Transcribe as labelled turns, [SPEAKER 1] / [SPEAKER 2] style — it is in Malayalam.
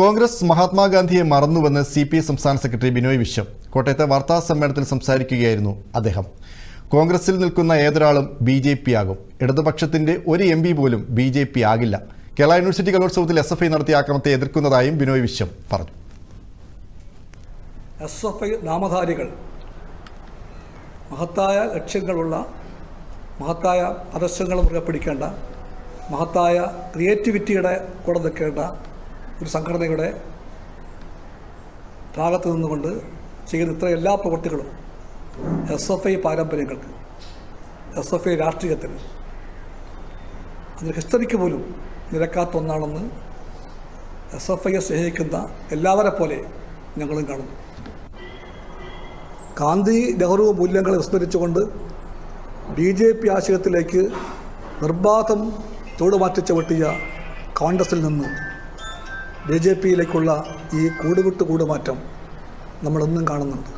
[SPEAKER 1] കോൺഗ്രസ് മഹാത്മാഗാന്ധിയെ മറന്നുവെന്ന് സി പി സംസ്ഥാന സെക്രട്ടറി ബിനോയ് വിശ്വം കോട്ടയത്തെ വാർത്താ സമ്മേളനത്തിൽ സംസാരിക്കുകയായിരുന്നു അദ്ദേഹം കോൺഗ്രസിൽ നിൽക്കുന്ന ഏതൊരാളും ബി ജെ പി ആകും ഇടതുപക്ഷത്തിന്റെ ഒരു എം പി പോലും ബി ജെ പി ആകില്ല കേരള യൂണിവേഴ്സിറ്റി കലോത്സവത്തിൽ എസ് എഫ് ഐ നടത്തിയ ആക്രമത്തെ എതിർക്കുന്നതായും ബിനോയ് വിശ്വം പറഞ്ഞു
[SPEAKER 2] എസ് എഫ് ഐ നാമധാരികൾ മഹത്തായ ലക്ഷ്യങ്ങളുള്ള മഹത്തായ ആദർശങ്ങൾ മുറുകെ പിടിക്കേണ്ട മഹത്തായ ക്രിയേറ്റിവിറ്റിയുടെ കൂടെ നിൽക്കേണ്ട ഒരു സംഘടനയുടെ ഭാഗത്ത് നിന്നുകൊണ്ട് ചെയ്യുന്ന ഇത്ര എല്ലാ പ്രവൃത്തികളും എസ് എഫ് ഐ പാരമ്പര്യങ്ങൾക്ക് എസ് എഫ് ഐ രാഷ്ട്രീയത്തിന് അതിന് ഹിസ്റ്ററിക്ക് പോലും നിരക്കാത്ത ഒന്നാണെന്ന് എസ് എഫ് ഐയെ സ്നേഹിക്കുന്ന എല്ലാവരെ പോലെ ഞങ്ങളും കാണുന്നു
[SPEAKER 3] ഗാന്ധി നെഹ്റു മൂല്യങ്ങളെ വിസ്മരിച്ചുകൊണ്ട് ബി ജെ പി ആശയത്തിലേക്ക് നിർബാധം ചുവടുമാറ്റി ചവിട്ടിയ കോൺഗ്രസിൽ നിന്ന് ബി ജെ പിയിലേക്കുള്ള ഈ കൂടുവിട്ട് കൂടുമാറ്റം നമ്മളൊന്നും കാണുന്നുണ്ട്